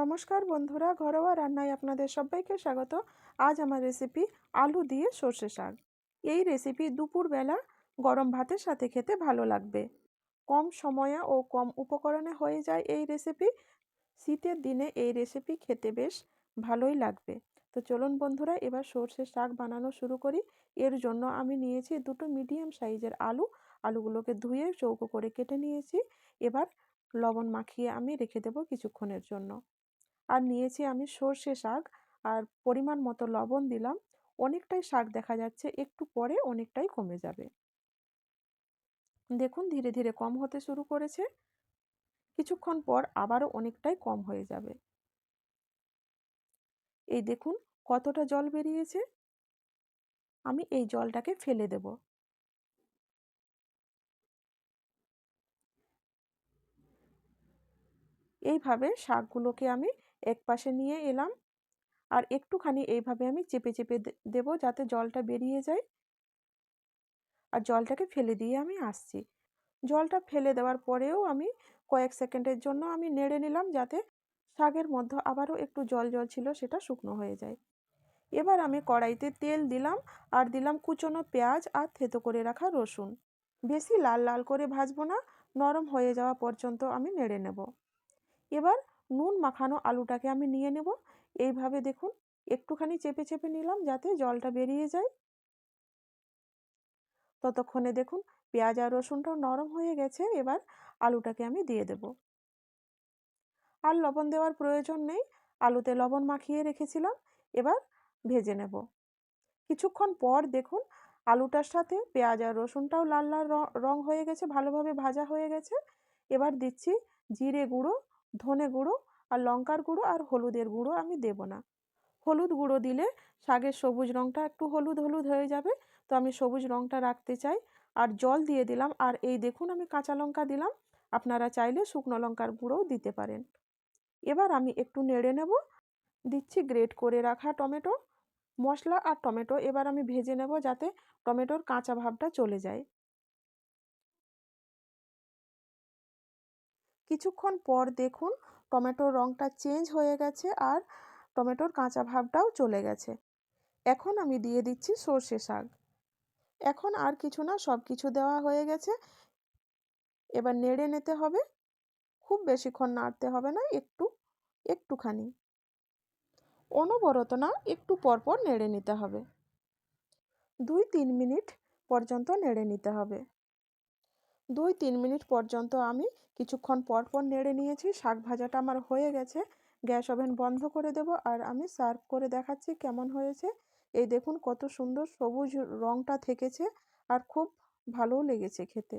নমস্কার বন্ধুরা, ঘরোয়া রান্নায় আপনাদের সবাইকে স্বাগত। আজ আমার রেসিপি আলু দিয়ে সর্ষে শাক। এই রেসিপি দুপুরবেলা গরম ভাতের সাথে খেতে ভালো লাগবে। কম সময়ে ও কম উপকরণে হয়ে যায় এই রেসিপি শীতের দিনে এই রেসিপি খেতে বেশ ভালোই লাগবে। তো চলুন বন্ধুরা, এবার সর্ষে শাক বানানো শুরু করি। এর জন্য আমি নিয়েছি দুটো মিডিয়াম সাইজের আলু। আলুগুলোকে ধুয়ে চৌকো করে কেটে নিয়েছি। এবার লবণ মাখিয়ে আমি রেখে দেবো কিছুক্ষণের জন্য। আর নিয়েছি আমি সর্ষে শাক। আর পরিমাণ মতো লবণ দিলাম। অনেকটাই শাক দেখা যাচ্ছে, একটু পরে অনেকটাই কমে যাবে। দেখুন, ধীরে ধীরে কম হতে শুরু করেছে। কিছুক্ষণ পর আবারও অনেকটাই কম হয়ে যাবে। এই দেখুন, কতটা জল বেরিয়েছে। আমি এই জলটাকে ফেলে দেব। এইভাবে শাকগুলোকে আমি এক পাশে নিয়ে এলাম। আর একটুখানি এইভাবে আমি চেপে চেপে দেব যাতে জলটা বেরিয়ে যায়। আর জলটাকে ফেলে দিয়ে আমি আসছি। জলটা ফেলে দেওয়ার পরেও আমি কয়েক সেকেন্ডের জন্য আমি নেড়ে নিলাম যাতে শাকের মধ্যে আবারও একটু জল জল ছিল সেটা শুকনো হয়ে যায়। এবার আমি কড়াইতে তেল দিলাম আর দিলাম কুচনো পেঁয়াজ আর থেতো করে রাখা রসুন। বেশি লাল লাল করে ভাজবো না, নরম হয়ে যাওয়া পর্যন্ত আমি নেড়ে নেব। এবার নুন মাখানো আলুটাকে আমি নিয়ে নেব। এইভাবে দেখুন, একটুখানি চেপে চেপে নিলাম যাতে জলটা বেরিয়ে যায়। ততক্ষণে দেখুন, পেঁয়াজ আর রসুনটাও নরম হয়ে গেছে, এবার আলুটাকে আমি দিয়ে দেব। আর লবণ দেওয়ার প্রয়োজন নেই, আলুতে লবণ মাখিয়ে রেখেছিলাম, এবার ভেজে নেব। কিছুক্ষণ পর দেখুন, আলুটার সাথে পেঁয়াজ আর রসুনটাও লাল লাল রং হয়ে গেছে, ভালোভাবে ভাজা হয়ে গেছে। এবার দিচ্ছি জিরে গুঁড়ো ধনে গুঁড়ো আর লঙ্কার গুঁড়ো আর হলুদের গুঁড়ো আমি দেব না। হলুদ গুঁড়ো দিলে শাকের সবুজ রঙটা একটু হলুদ হলুদ হয়ে যাবে, তো আমি সবুজ রঙটা রাখতে চাই। আর জল দিয়ে দিলাম, আর এই দেখুন আমি কাঁচা লঙ্কা দিলাম, আপনারা চাইলে শুকনো লঙ্কার গুঁড়োও দিতে পারেন। এবার আমি একটু নেড়ে নেব, দিচ্ছি গ্রেট করে রাখা টমেটো, মশলা আর টমেটো এবার আমি ভেজে নেব যাতে টমেটোর কাঁচা ভাবটা চলে যায়। কিছুক্ষণ পর দেখুন টমেটোর রঙটা চেঞ্জ হয়ে গেছে আর টমেটোর কাঁচা ভাবটাও চলে গেছে। এখন আমি দিয়ে দিচ্ছি সর্ষে শাক। এখন আর কিছু না সব কিছু দেওয়া হয়ে গেছে। এবার নেড়ে নিতে হবে। খুব বেশিক্ষণ নাড়তে হবে না, একটু, একটুখানি। অনবরত না, একটু পরপর নেড়ে নিতে হবে। দুই তিন মিনিট পর্যন্ত নেড়ে নিতে হবে। দুই তিন মিনিট পর্যন্ত আমি কিছুক্ষণ পর পর নেড়ে নিয়েছি, শাক ভাজাটা আমার হয়ে গেছে। গ্যাস ওভেন বন্ধ করে দেব আর আমি সার্ভ করে দেখাচ্ছি কেমন হয়েছে। এই দেখুন কত সুন্দর সবুজ রঙটা থেকেছে আর খুব ভালোও লেগেছে খেতে।